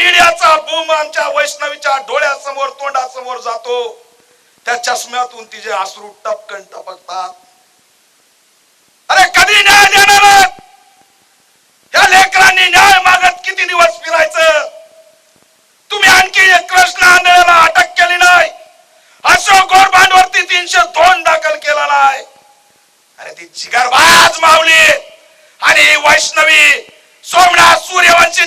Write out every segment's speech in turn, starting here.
मीडियाचा बूम आमच्या वैष्णवीच्या डोळ्यासमोर तोंडासमोर जातो. त्या चष्म्यातून तिचे आसरू टपकन टपकतात. अरे कधी न्याय देणार या लेकरांनी न्याय मागत किती दिवस फिरायचं? तुम्ही आणखी एक कृष्ण आंधळ्याला अटक केली नाही. अशोक गोरबांडवरती तीनशे दोन दाखल केला नाही. अरे ती जिगरबाज माऊली आणि वैष्णवी सोमनाथ सूर्यवंशी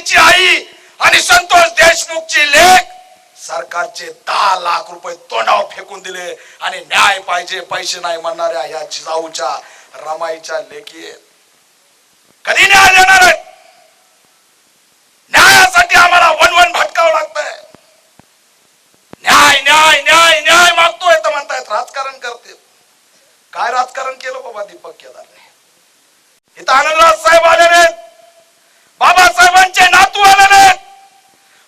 सरकारचे दहा लाख रुपये तोंडावर फेकून दिले. आणि न्याय पाहिजे पैसे नाही म्हणणाऱ्या या जिजाऊच्या रमाईच्या लेखी कधी न्याय देणार आहे न्यायासाठी आम्हाला वनवन भटकावं लागतंय. न्याय न्याय न्याय न्याय मागतोय तर म्हणतायत राजकारण करते काय राजकारण केलं बाबा दीपक केदारने? इथं आनंदराज साहेब आले आहेत. बाबासाहेबांचे नातू आलेले आहेत.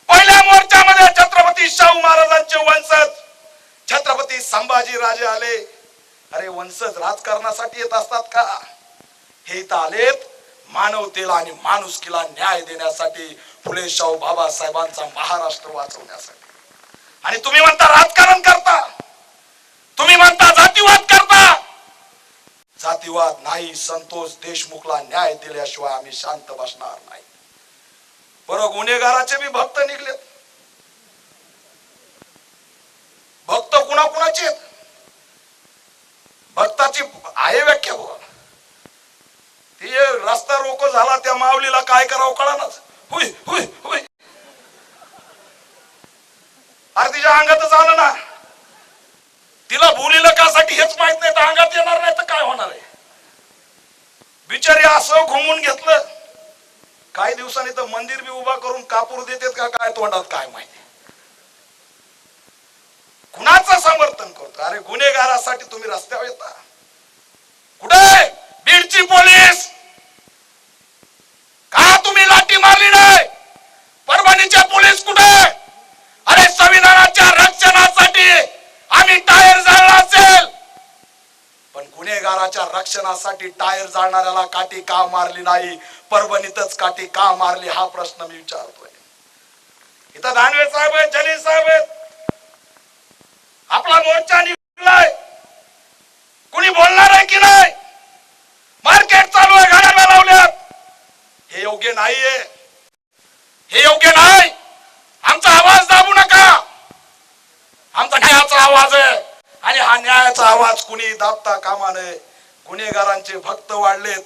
पहिल्या मोर्चामध्ये छत्रपती शाहू महाराजांचे वंशज छत्रपती संभाजी राजे आले. अरे वंशज राजकारणासाठी येत असतात का? हे इथं आलेत. मानवतेला आणि माणुसकीला न्याय देण्यासाठी फुले शाहू बाबासाहेबांचा महाराष्ट्र वाचवण्यासाठी. आणि तुम्ही म्हणता राजकारण करता. तुम्ही म्हणता जातीवाद करता. जातीवाद नाही संतोष देशमुखला न्याय दिल्याशिवाय आम्ही शांत बसणार नाही. बरं गुन्हेगाराचे बी भक्त निघलेत भक्त कुणाकुणाची? आहेत? भक्ताची आहे व्याख्या बघा ते रस्ता रोको झाला त्या माऊलीला काय करावं कळानाच. हुय हुय हुय अरे तिच्या अंगातच आलं ना. तिला बोलीलं कासाठी हेच माहीत नाही तर अंगात येणार नाही तर काय होणार आहे? बिचारी असं घुमून घेतलं. काही दिवसांनी तर मंदिर बी उभा करून कापूर देतात का काय तोंडात काय माहिती कुणाचं समर्थन करतो अरे तुम्ही रस्त्यावर येता. कुठे? बीडची पोलीस! का तुम्ही लाठी मारली नाही? परभणीचे पोलीस कुठे? अरे संविधानाच्या रक्षणासाठी आम्ही टायर जाळला असेल. पण गुन्हेगाराच्या रक्षणासाठी टायर जाळणाऱ्याला काठी का मारली नाही? परभणीतच काठी का मारली? हा प्रश्न मी विचारतोय. इथं दानवे साहेब आहेत जलील साहेब आहेत आपला मोर्चा निघलाय कुणी बोलणार आहे की नाही मार्केट चालू आहे गाड्या लावल्यात हे योग्य नाहीये. हे योग्य नाही. आमचा आवाज दाबू नका. आमचा न्यायाचा आवाज आहे. आणि हा न्यायाचा आवाज कुणी दाबता कामा नये. गुन्हेगारांचे भक्त वाढलेत.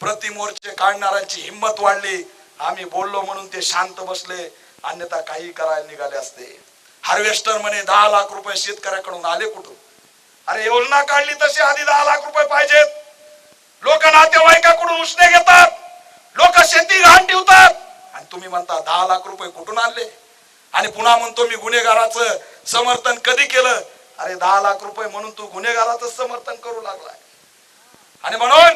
प्रतिमोर्चे काढणाऱ्यांची हिंमत वाढली. आम्ही बोललो म्हणून ते शांत बसले. अन्यथा काही करायला निघाले असते. हार्वेस्टर म्हणे दहा लाख रुपये शेतकऱ्याकडून आले कुठून? अरे योजना काढली तशी आधी दहा लाख रुपये पाहिजेत. लोक नातेवाईकाकडून उसने घेतात लोक शेती घाण ठेवतात आणि तुम्ही म्हणता दहा लाख रुपये कुठून आणले? आणि पुन्हा म्हणतो मी गुन्हेगाराचं समर्थन कधी केलं? अरे दहा लाख रुपये म्हणून तू गुन्हेगाराचं समर्थन करू लागलाय. आणि म्हणून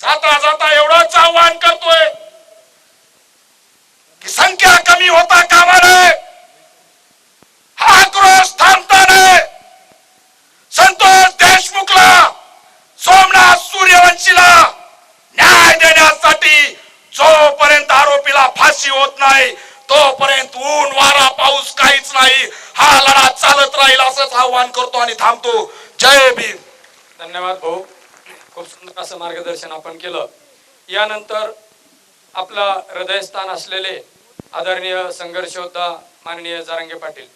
जाता जाता एवढाच आव्हान करतोय की संख्या कमी होता कामा नये हा आक्रोश थांबता नये संतोष देशमुखला सोमनाथ सूर्यवंशीला न्याय देण्यासाठी जोपर्यंत आरोपीला फाशी होत नाही तोपर्यंत ऊन वारा पाऊस काहीच नाही. हा लढा चालत राहील असंच आव्हान करतो आणि थांबतो. जय भीम. धन्यवाद भाऊ. खूप सुंदर असं मार्गदर्शन आपण केलं. यानंतर आपला हृदयस्थान असलेले आदरणीय संघर्षयोद्धा माननीय जारंगे पाटील.